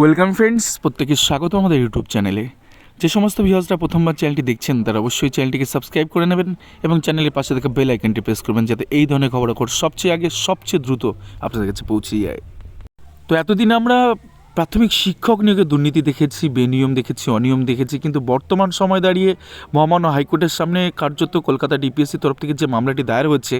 Welcome friends প্রত্যেকে স্বাগত আমাদের ইউটিউব চ্যানেলে যে সমস্ত ভিউয়ার্সরা প্রথমবার চ্যানেলটি দেখছেন, তারা অবশ্যই চ্যানেলটিকে সাবস্ক্রাইব করে নেবেন এবং চ্যানেলের পাশে থেকে বেল আইকনটি প্রেস করবেন যাতে এই ধরনের খবরাখবর সবচেয়ে আগে, সবচেয়ে দ্রুত আপনাদের কাছে পৌঁছে যায়। তো এতদিন আমরা প্রাথমিক শিক্ষক নিয়োগে দুর্নীতি দেখেছি বেনিয়ম দেখেছি, অনিয়ম দেখেছি, কিন্তু বর্তমান সময় দাঁড়িয়ে মহামান্য হাইকোর্টের সামনে কার্যত কলকাতা ডিপিএসসি তরফ থেকে যে মামলাটি দায়ের হচ্ছে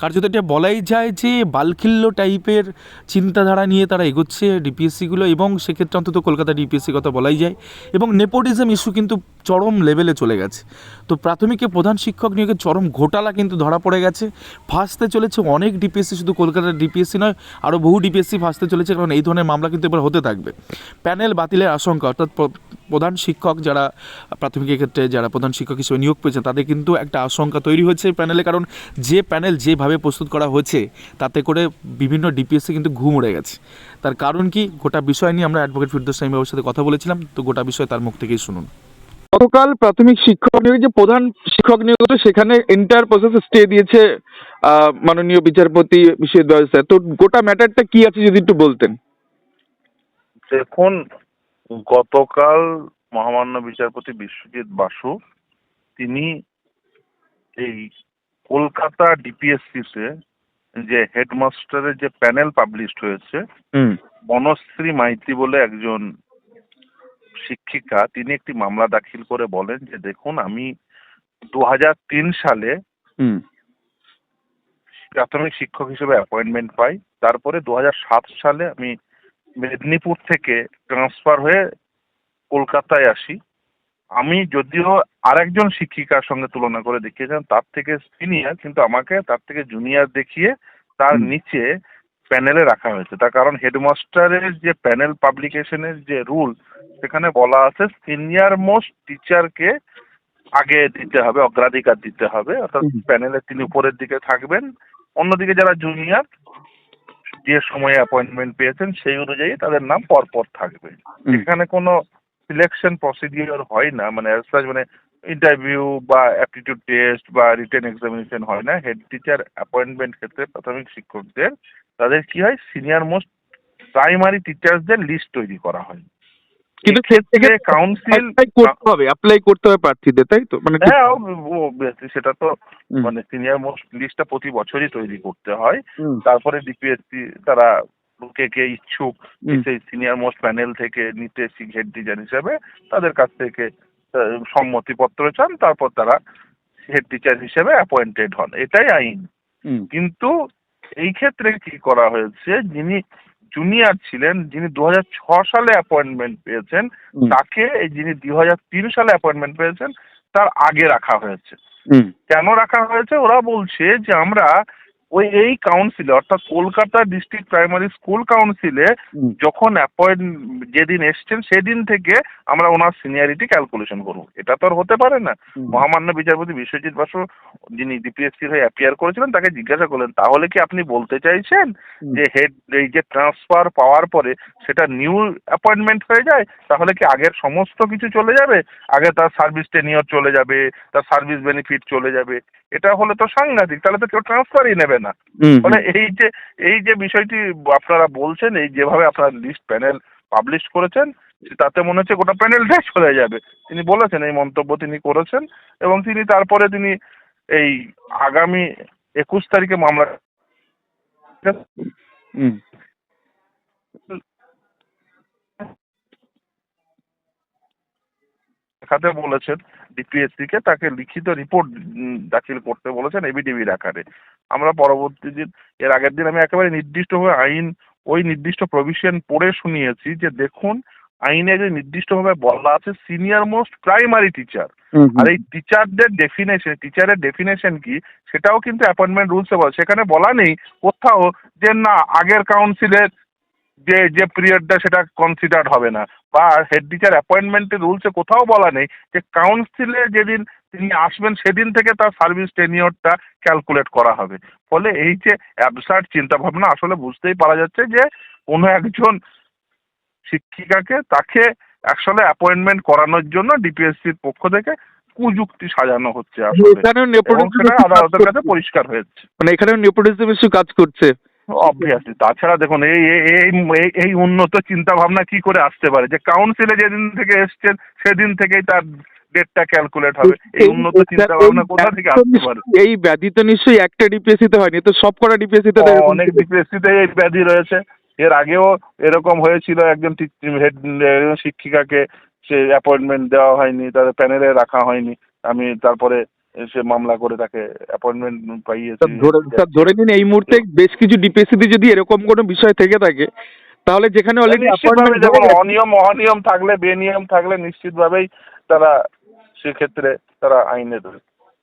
কার্যত এটা বলাই যায় যে বালখিল্য টাইপের চিন্তাধারা নিয়ে তারা এগোচ্ছে ডিপিএসসিগুলো এবং সেক্ষেত্রে অন্তত কলকাতা ডিপিএসসি কথা বলাই যায় এবং নেপোটিজম ইস্যু কিন্তু চরম লেভেলে চলে গেছে। তো প্রাথমিকে প্রধান শিক্ষক নিয়োগে চরম ঘোটালা কিন্তু ধরা পড়ে গেছে, ফাঁসতে চলেছে অনেক ডিপিএসসি, শুধু কলকাতার ডিপিএসসি নয়, আরও বহু ডিপিএসসি ফাঁসতে চলেছে, কারণ এই ধরনের মামলা কিন্তু এবার হতে থাকবে। প্যানেল বাতিলের আশঙ্কা অর্থাৎ প্রধান শিক্ষক যারা প্রাথমিকের ক্ষেত্রে যারা প্রধান শিক্ষক হিসেবে নিয়োগ পেয়েছেন তাদের কিন্তু একটা আশঙ্কা তৈরি হয়েছে প্যানেলে। কারণ যে প্যানেল যেভাবে প্রস্তুত করা হয়েছে তাতে করে বিভিন্ন ডিপিএসসি কিন্তু ঘুম উড়ে গেছে। তার কারণ কি? গোটা বিষয় নিয়ে আমরা অ্যাডভোকেট ফিরদোস সাইম বাবুর সাথে কথা বলেছিলাম তো গোটা বিষয় তার মুখ থেকেই শুনুন। গতকাল প্রাথমিক শিক্ষক নিয়োগ যে প্রধান শিক্ষক নিয়োগ হতো সেখানে এন্টায়ার প্রসেস স্টে দিয়েছে আহ, মাননীয় বিচারপতি বিশ্বজিৎ স্যার তো গোটা ম্যাটারটা কি আছে যদি একটু বলতেন? দেখুন গতকাল মহামান্য বিচারপতি বিশ্বজিৎ বাসু তিনি এই কলকাতা ডিপিএসসিতে যে হেডমাস্টারের যে প্যানেল পাবলিশড হয়েছে হুম। বনশ্রী মাইতি বলে একজন শিক্ষিকা তিনি একটি মামলা দাখিল করে বলেন যে দেখুন আমি দু হাজার তিন সালে প্রাথমিক শিক্ষক হিসেবে অ্যাপয়েন্টমেন্ট পাই তারপরে দু হাজার সাত সালে আমি মেদিনীপুর থেকে ট্রান্সফার হয়ে কলকাতায় আসি। আমি যদিও আরেকজন শিক্ষিকার সঙ্গে তুলনা করে দেখিয়েছেন তার থেকে সিনিয়র কিন্তু আমাকে তার থেকে জুনিয়র দেখিয়ে তার নিচে প্যানেলে রাখা হয়েছে। তার কারণ হেডমাস্টারের যে প্যানেল পাবলিকেশনের যে রুল সেখানে বলা আছে সিনিয়র মোস্ট টিচারকে আগে দিতে হবে অগ্রাধিকার দিতে হবে। অর্থাৎ প্যানেলে তিনি উপরের দিকে থাকবেন। অন্যদিকে যারা জুনিয়র যে সময়ে অ্যাপয়েন্টমেন্ট পেয়েছেন সেই অনুযায়ী তাদের নাম পরপর থাকবে। এখানে কোনো সিলেকশন প্রসিডিওর হয় না মানে অ্যাজ সাজ মানে ইন্টারভিউ বা অ্যাপটিটিউড টেস্ট বা রিটেন এক্সামিনেশন হয় না। হেড টিচার অ্যাপয়েন্টমেন্ট ক্ষেত্রে প্রাথমিক শিক্ষকদের তাদের কি হয়? সিনিয়র মোস্ট প্রাইমারি টিচার্সদের লিস্ট তৈরি করা হয়। কিন্তু ক্ষেত্রে কাউন্সিল করতে হবে অ্যাপ্লাই করতে হবে প্রার্থীদের তাই তো? মানে হ্যাঁ সেটা তো মানে সিনিয়র মোস্ট লিস্টটা প্রতি বছরই তৈরি করতে হয়। তারপরে ডিপিএসসি তারা কে কে ইচ্ছুক সেই সিনিয়র মোস্ট প্যানেল থেকে নিতে হেড টিচার হিসেবে তাদের কাছ থেকে সম্মতিপত্র চান তারপর তারা হেড টিচার হিসেবে অ্যাপয়েন্টেড হন। এটাই আইন। কিন্তু এই ক্ষেত্রে কি করা হয়েছে যিনি জুনিয়র ছিলেন যিনি দু সালে অ্যাপয়েন্টমেন্ট পেয়েছেন তাকে এই যিনি দুই হাজার তিন সালে অ্যাপয়েন্টমেন্ট পেয়েছেন তার আগে রাখা হয়েছে। কেন রাখা হয়েছে? ওরা বলছে যে আমরা ওই এই কাউন্সিলে অর্থাৎ কলকাতা ডিস্ট্রিক্ট প্রাইমারি স্কুল কাউন্সিলে যখন অ্যাপয়েন্ট যেদিন এসছেন সেদিন থেকে আমরা ওনার সিনিয়রিটি ক্যালকুলেশন করব। এটা তো আর হতে পারে না। মহামান্য বিচারপতি বিশ্বজিৎ বাসু যিনি ডিপিএসসি হয়ে অ্যাপিয়ার করেছিলেন তাকে জিজ্ঞাসা করলেন তাহলে কি আপনি বলতে চাইছেন যে হেড এই যে ট্রান্সফার পাওয়ার পরে সেটা নিউ অ্যাপয়েন্টমেন্ট হয়ে যায়? তাহলে কি আগের সমস্ত কিছু চলে যাবে? আগে তার সার্ভিস টেনিয়র চলে যাবে তার সার্ভিস বেনিফিট চলে যাবে। এটা হলে তো সাংঘাতিক তাহলে তো কেউ ট্রান্সফারই নেবে না। মানে এই যে এই যে বিষয়টি আপনারা বলছেন এই যেভাবে আপনারা লিস্ট প্যানেল পাবলিশ করেছেন তাতে মনে হচ্ছে গোটা প্যানেলটাই চলে যাবে। তিনি বলেছেন এই মন্তব্য তিনি করেছেন এবং তিনি তারপরে তিনি এই আগামী একুশ তারিখে মামলা দেখাতে বলেছেন ডিপিএসসি কে তাকে লিখিত রিপোর্ট দাখিল করতে বলেছেন এবিডিবির আকারে। আমরা পরবর্তী দিন এর আগের দিন আমি একেবারে নির্দিষ্টভাবে আইন ওই নির্দিষ্ট প্রভিশন পড়ে শুনিয়েছি যে দেখুন আইনে যে নির্দিষ্টভাবে বলা আছে সিনিয়র মোস্ট প্রাইমারি টিচার আর এই টিচারদের ডেফিনেশন টিচারের ডেফিনেশন কি সেটাও কিন্তু অ্যাপয়েন্টমেন্ট রুলসে বলে। সেখানে বলা নেই কোথাও যে না আগের কাউন্সিলের যে যে পিরিয়ডটা সেটা কনসিডার হবে না। বা হেড টিচার অ্যাপয়েন্টমেন্টের রুলসে কোথাও বলা নেই যে কাউন্সিলে যেদিন তিনি আসবেন সেদিন থেকে তার সার্ভিস টেনিয়রটা ক্যালকুলেট করা হবে। ফলে এই যে অ্যাবসার্ড চিন্তাভাবনা আসলে বুঝতেই পারা যাচ্ছে যে কোনো একজন শিক্ষিকাকে তাকে আসলে অ্যাপয়েন্টমেন্ট করানোর জন্য ডিপিএসসির পক্ষ থেকে কুযুক্তি সাজানো হচ্ছে আসলে। আদালতের কাছে পরিষ্কার হয়েছে। মানে এখানেও নেপোটিজম ইস্যু কাজ করছে। অবভিয়াসলি তাছাড়া দেখুন এই এই- এই উন্নত চিন্তা ভাবনা কি করে আসতে পারে? যে কাউন্সিলে যেদিন থেকে এসছেন সেদিন থেকেই তার ডেটটা ক্যালকুলেট হবে। এই উন্নত চিন্তা ভাবনা কোথা থেকে আসতে পারে? এই ব্যাধি তো নিশ্চয়ই একটা ডিপিএসসি তে হয়নি তো সব কটা ডিপিএসসি তে অ- অনেক ডিপ্রেসিতে এই ব্যাধি রয়েছে। এর আগেও এরকম হয়েছিল একজন হেড শিক্ষিকাকে সে অ্যাপয়েন্টমেন্ট দেওয়া হয়নি তাদের প্যানেলে রাখা হয়নি। আমি তারপরে সে মামলা করে তাকে অ্যাপয়েন্টমেন্ট পাইয়েছি। ধরে স্যার ধরে নিন এই মুহূর্তে বেশ কিছু ডিপিএসসিতে যদি এরকম কোনো বিষয় থেকে থাকে তাহলে যেখানে অলরেডি যেমন অনিয়ম অনিয়ম থাকলে বেনিয়ম থাকলে নিশ্চিতভাবেই তারা সেক্ষেত্রে তারা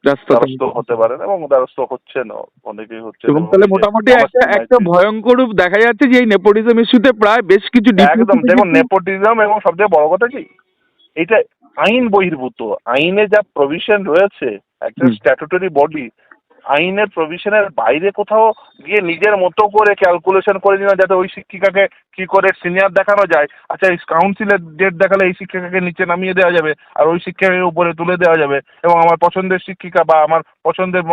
দ্বারস্থ হতে পারেন এবং দ্বারস্থ হচ্ছেন অনেকেই হচ্ছে এবং তাহলে মোটামুটি একটা একটা ভয়ঙ্কর রূপ দেখা যাচ্ছে যে এই নেপোটিজম ইস্যুতে প্রায় বেশ কিছু একদম। দেখুন নেপোটিজম এবং সবচেয়ে বড় কথা কি? এটা আইন বহির্ভূত। আইনে যা প্রভিশন রয়েছে একটা স্ট্যাটুটারি বডি আইনের প্রভিশনের বাইরে কোথাও গিয়ে নিজের মতো করে ক্যালকুলেশন করে নিও যাতে ওই শিক্ষিকাকে কি করে সিনিয়র দেখানো যায়। আচ্ছা এই কাউন্সিলের ডেট দেখালে এই শিক্ষিকাকে নিচে নামিয়ে দেওয়া যাবে আর ওই শিক্ষিকাকে উপরে তুলে দেওয়া যাবে। এবং আমার পছন্দের শিক্ষিকা বা আমার পছন্দের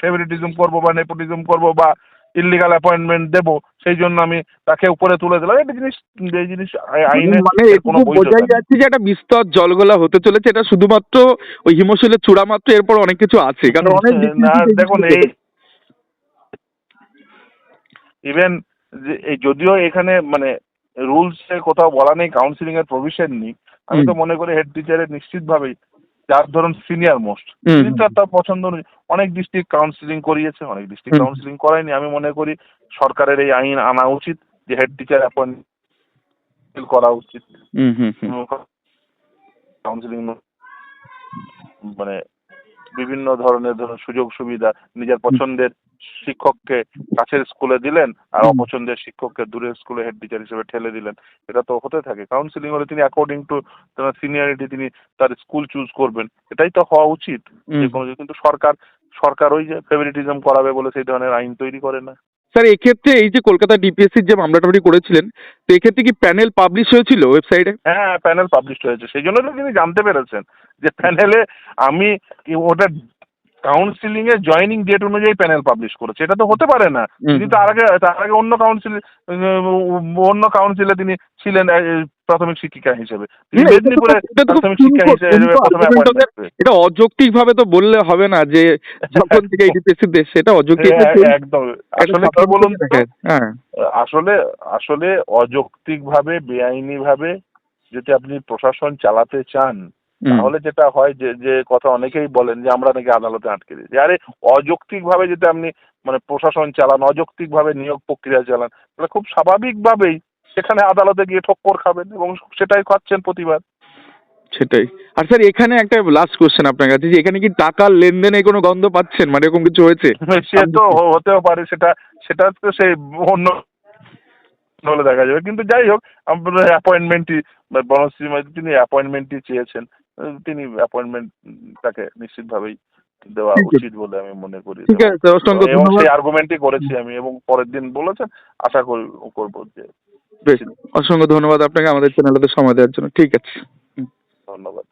ফেভারিটিজম করব বা নেপোটিজম করব বা ইলিগাল অ্যাপয়েন্টমেন্ট দেবো সেই জন্য আমি তাকে উপরে তুলে দিলাম। একটা জিনিস এই জিনিস আইনে মানে এটুকু বোঝাই যাচ্ছে যে একটা বিস্তর জলগোলা হতে চলেছে এটা শুধুমাত্র ওই হিমশৈলের চূড়া মাত্র এরপর অনেক কিছু আছে। কারণ অনেক না দেখুন এই ইভেন যদিও এখানে মানে রুলসে কোথাও বলা নেই কাউন্সিলিং এর প্রভিশন নেই আমি তো মনে করি হেড টিচারের নিশ্চিতভাবেই যার ধরুন সিনিয়র মোস্ট। তিনি তার তার পছন্দ অনেক ডিস্ট্রিক্ট কাউন্সিলিং করিয়েছে অনেক ডিস্ট্রিক্ট কাউন্সিলিং করায়নি। আমি মনে করি সরকারের এই আইন আনা উচিত যে হেড টিচার অ্যাপয়েন্ট করা উচিত। হুম হুম হুম। কাউন্সিলিং মানে বিভিন্ন ধরনের ধরুন সুযোগ সুবিধা নিজের পছন্দের শিক্ষককে কাছের স্কুলে দিলেন আর অপছন্দের শিক্ষককে দূরের স্কুলে হেড টিচার হিসেবে ঠেলে দিলেন। এটা তো হতে থাকে। কাউন্সিলিং হলে তিনি অ্যাকর্ডিং টু তার সিনিয়রিটি তিনি তার স্কুল চুজ করবেন। এটাই তো হওয়া উচিত। কিন্তু সরকার সরকার ওই যে ফেভারিটিজম করাবে বলে সেই ধরনের আইন তৈরি করে না। স্যার এক্ষেত্রে এই যে কলকাতা ডিপিএসসির যে মামলাটা উনি করেছিলেন তো এক্ষেত্রে কি প্যানেল পাবলিশ হয়েছিল ওয়েবসাইটে হ্যাঁ প্যানেল পাবলিশ হয়েছে। সেই জন্য তিনি জানতে পেরেছেন যে প্যানেলে আমি ওটা কাউন্সিলিং এর জয়েনিং ডেট অনুযায়ী প্যানেল পাবলিশ করেছে। এটা তো হতে পারে না। তিনি তার আগে তার আগে অন্য কাউন্সিল অন্য কাউন্সিলে তিনি ছিলেন প্রাথমিক শিক্ষিকা হিসেবে। এটা অযৌক্তিক ভাবে তো বললে হবে না যে যখন থেকে এই দেশ সেটা অযৌক্তিক একদম। আসলে কি বলুন হ্যাঁ। আসলে আসলে অযৌক্তিক ভাবে বেআইনি ভাবে যদি আপনি প্রশাসন চালাতে চান। তাহলে যেটা হয় যে যে কথা অনেকেই বলেন যে আমরা নাকি আদালতে আটকে দিই আরে অযৌক্তিক ভাবে যদি আপনি মানে প্রশাসন চালান অযৌক্তিক ভাবে নিয়োগ প্রক্রিয়া চালান তাহলে খুব স্বাভাবিকভাবেই সেখানে আদালতে গিয়ে ঠক্কর খাবেন এবং সেটাই খাচ্ছেন প্রতিবাদ। সেটাই। আর স্যার এখানে একটা লাস্ট কোশ্চেন আপনার কাছে যে এখানে কি টাকার লেনদেনে কোনো গন্ধ পাচ্ছেন? মানে এরকম কিছু হয়েছে? সে তো হতেও পারে সেটা সেটা তো সেই অন্য হলে দেখা যাবে। কিন্তু যাই হোক আপনার অ্যাপয়েন্টমেন্টই বনশ্রী তিনি অ্যাপয়েন্টমেন্টই চেয়েছেন। তিনি অ্যাপয়েন্টমেন্ট তাকে নিশ্চিতভাবেই দেওয়া উচিত বলে আমি মনে করি। ঠিক আছে এবং সেই আর্গুমেন্টই করেছি আমি এবং পরের দিন বলেছেন আশা করি করব যে বেশ অসংখ্য ধন্যবাদ আপনাকে আমাদের চ্যানেলটাতে সময় দেওয়ার জন্য। ঠিক আছে। ধন্যবাদ।